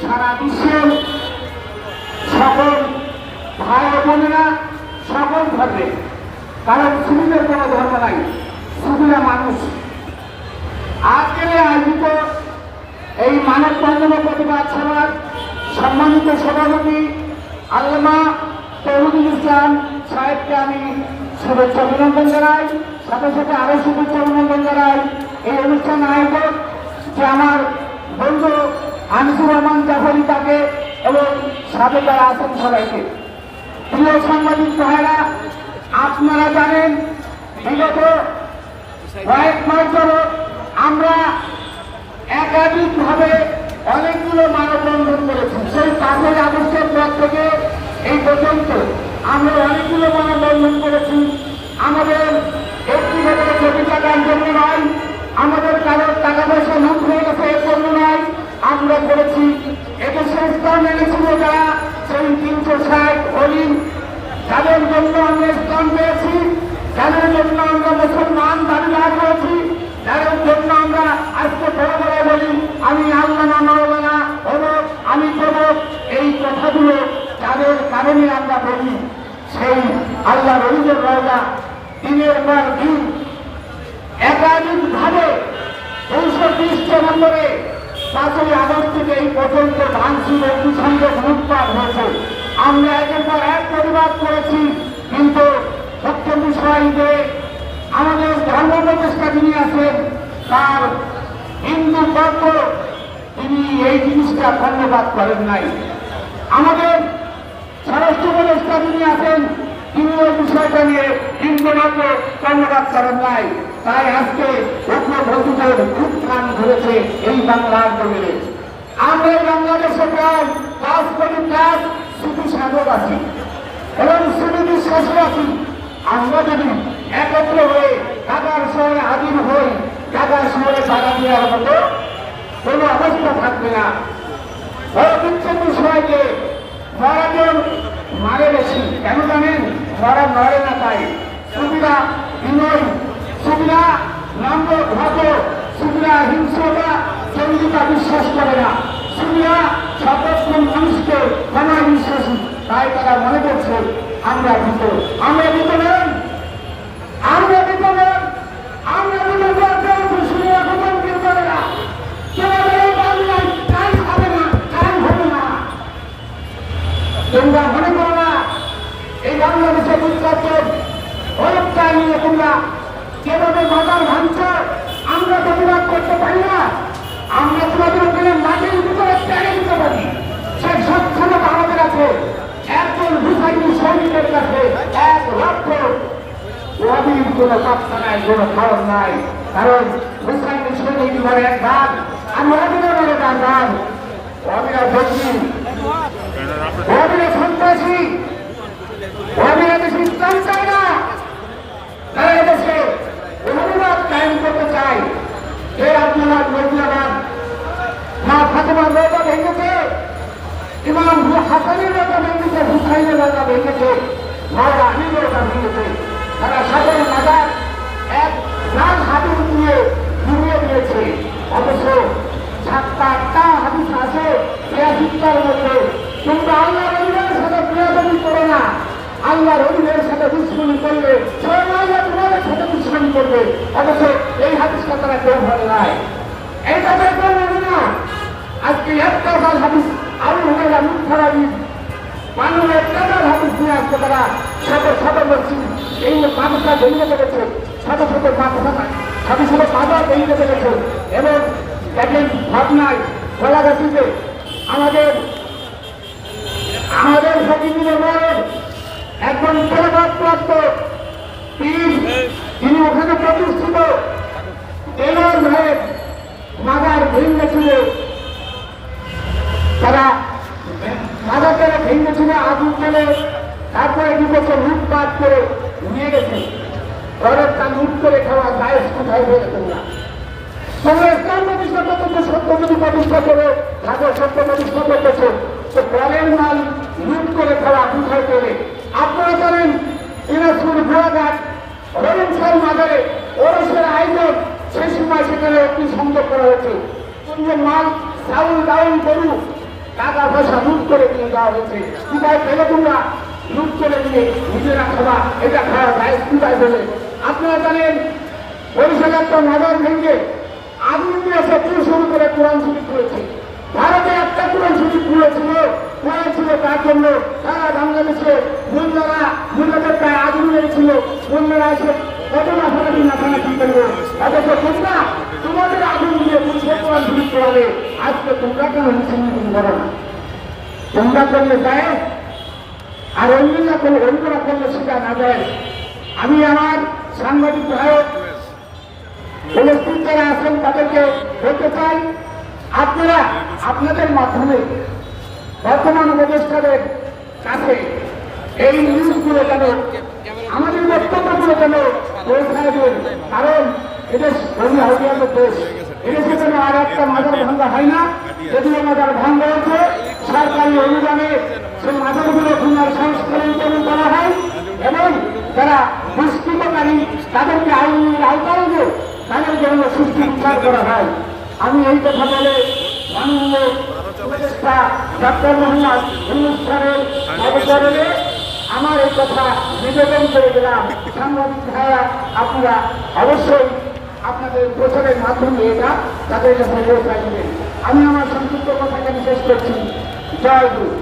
সারা বিশ্বের সকল ভাই বোনেরা সকল ধর্মে, কারণ সুবিধের কোনো ধর্ম নাই, সুবিধা মানুষ। আজকের আয়োজিত এই মানব বন্ধন প্রতিবাদ সভার সম্মানিত সভাপতি আল্লামা তহমুদুল ইসলাম সাহেবকে আমি শুভেচ্ছা অভিনন্দন জানাই, সাথে সাথে আরও শুভেচ্ছা অভিনন্দন জানাই। এই অনুষ্ঠান আয়োজক যে আমার বন্ধু জাফরি তাকে এবং সাথে যারা আছেন সবাইকে। প্রিয় সাংবাদিক ভাইরা আপনারা জানেন, বিগত কয়েক মাস যাবৎ আমরা একাধিকভাবে অনেকগুলো মানববন্ধন করেছি। সেই পাঁচই আগস্টের পর থেকে এই পর্যন্ত আমরা অনেকগুলো মানববন্ধন করেছি। আমাদের ব্যক্তিগত কোটি টাকার জন্য নয়, আমাদের কারোর টাকা পয়সা লুট হয়ে গেছে এর জন্য নয়। আমরা করেছি এদেশের স্থান এনেছিল যারা সেই তিনশো ষাট হরিণ যাদের জন্য আমরা স্থান পেয়েছি, যাদের জন্য আমরা মুসলমান দাবি না করেছি, যাদের জন্য আমরা আজকে বড় বড় বলি, আমি আল্লাহ না অমুক আমি প্রমুখ এই কথাগুলো যাদের কারণে আমরা বলি, সেই আল্লাহ রহিদের রওজা দিনের পর দিন। একাধিকভাবে দুইশো ত্রিশটা নম্বরে পাঁচই আগস্ট থেকে এই পর্যন্ত ভাঙচুর অগ্নিসংযোগ লুটপাট হয়েছে। আমরা একের পর এক প্রতিবাদ করেছি, কিন্তু সত্য বিষয় যে আমাদের ধর্ম প্রচেষ্টা যিনি আছেন, তার হিন্দু তত্ত্ব তিনি এই জিনিসটা ধন্যবাদ করেন নাই। আমাদের স্বরাষ্ট্র উপদেষ্টা যিনি আছেন তিনি ওই বিষয়টা নিয়ে বিন্দুমাত্র কর্ণপাত করেন নাই। তাই আজকে অগ্রবন্ধুদের উত্থান ধরেছে এই বাংলার জমিনে। আমরা বাংলাদেশে প্রায় পাঁচ কোটি প্লাস শুধু সাধক আছি এবং শুধু বিশ্বাসী আছি আমরা যদি একত্র হয়ে ঢাকার শহরে হাজির হই, ঢাকার শহরে টাকা দেওয়ার মতো কোনো অবস্থা থাকবে না। বিষয় যে মরাজন মারে বেশি। কেন জানেন? মরা নড়ে না তাই। সুবিধা বিনয়, সুবিধা নম্র ভদ্র সুবিধা হিংসতা চন্দ্রিকা বিশ্বাস করে না। সুবিধা সতর্ক মানুষকে ক্ষমায় বিশ্বাসী তাই তারা মনে করছে, আমরা ভীত। আমরা ভীত নই আমরা ভীত নই আমরা ভীত নই শুনে এখন কেউ করে না কেউ বলে বাংলায় তাই হবে না তাই হবে না তোমরা মনে করো না এই বাংলাদেশে বিখ্যাত হলুদটা তোমরা যেভাবে বাজার ভাঙছ, আমরা প্রতিবাদ করতে পারি না। আমরা তোমাদের ওখানে মাটির ভিতরে টেনে দিতে পারি। সেই সক্ষমতা আমাদের আছে। একজন হুসাইনি সৈনিকের কাছে এক লক্ষ। রবির কোনো ভাগ অবিরা ধরছি অবিরা সন্ত্রাসী অবিরা বেশি ইসলাম চাই না তারা এদেশে অনুবাদ কায়েম করতে চাই হে আব্দুল্লাহ মজিয়াবাদ মা ফাতেমার রোজা ভেঙেছে, ইমাম হাসানের রোজা ভেঙেছে, হুসাইনের রোজা ভেঙেছে মাওলা আলীর রোজা ভেঙেছে। তারা সকল মাজার এক লাল হাতির দিয়ে ঘুরিয়ে দিয়েছে। অথচ সাতটা আটটা হাদিস আছে তিয়াশিটার মধ্যে। কিন্তু আল্লাহ রবিদের সাথে প্রিয়াদবি করে না। আল্লাহ রবিদের সাথে দুশ্মনী করলে, সবাই আল্লাহ তোমাদের সাথে দুশ্মনী করবে। অথচ এই হাদিসটা তারা কেউ ভালো নাই। তো কেউ আজকে একটা হাদিস হয়ে মিথ্যাবাদী মানুষ একটা হাদিস নিয়ে আসতে তারা শত শত মসজিদ। এই মানুষটা ভেঙে পেরেছে শত শত মাথা শত শত বাধা ভেঙে পেরেছে এবং দেখেন ভাবনায় গোলাঘাটিতে আমাদের আমাদের বলেন একজন প্রাপ্ত পীর তিনি ওখানে প্রতিষ্ঠিত। টেলর ভাইয়ের মাদার ভেঙে ছিল। তারা মাদার তারা ভেঙে ছিল আগুন মেলে তারপরে দু বছর লুটপাট করে নিয়ে গেছে। ঘরের তা লুট করে খাওয়া গায়ে কোথায় হয়ে তোমরা। ইসলাম প্রতিষ্ঠা করতেছে সত্য যদি প্রতিষ্ঠা করে ঢাকার সত্য প্রতিষ্ঠা করতেছে তো পরের মাল করে খাওয়া পেলে? সেই সময় সেখানে অগ্নি সংযোগ করা হয়েছে। মাল চাউল ডাউল গরু নিয়ে দেওয়া হয়েছে। কোথায় পেলে তোমরা, লুট চলে গিয়ে নিজেরা খাবা এটা খাওয়া যায় কোথায় পেলে আপনারা জানেন, বরিশাল একটা নগর ভেঙে সে পুরো শুরু করে কোরআন শরীফ করেছে ভারতে একটা কোরআন শরীফ খুলেছিল করেছিল তার জন্য সারা বাংলাদেশে বন্যারা মহিলাদের প্রায় আগুন লেগেছিল বন্যারা এসে কত না ফাটাটি করল অথচ তোমরা তোমাদের আগুন দিয়ে কোরআন শরীফ করাবে আজকে তোমরা কেন মিছিল মিটিং করো না। তোমরা করলে যায়, আর অন্যরা করলে অন্যরা করলে সেটা না যায়। আমি আমার সাংবাদিক ভাইয়ের যারা আছেন, তাদেরকে বলতে চাই, আপনারা আপনাদের মাধ্যমে বর্তমান উপদেষ্টাদের কাছে এই নিউজগুলো যেন, আমাদের বক্তব্যগুলো যেন পৌঁছায় দেন। কারণ এদেশ ধর্মী হাউডিয়ানের দেশ, এদেশে যেন আর একটা মাজার ভাঙ্গা হয় না। যদিও আমাদের ভাঙ্গা রয়েছে সরকারি অনুদানে সেই মাজারগুলো পুনর সংস্করণ করণ করা হয় এবং যারা দুষ্কৃতকারী, তাদেরকে আইনের আওতায় এনে তাদের জন্য সুষ্ঠু বিচার করা হয়। আমি এই কথা বলে মাননীয় উপদেষ্টা ডক্টর মোহাম্মদ অনুষ্ঠানের অবসরে আমার এই কথা নিবেদন করে দিলাম। সাংবাদিক ভাইয়া, আপনারা অবশ্যই আপনাদের প্রচারের মাধ্যমে এটা তাদের কাছে আমি আমার সংক্ষিপ্ত কথা এখানে শেষ করছি। জয় গুরু।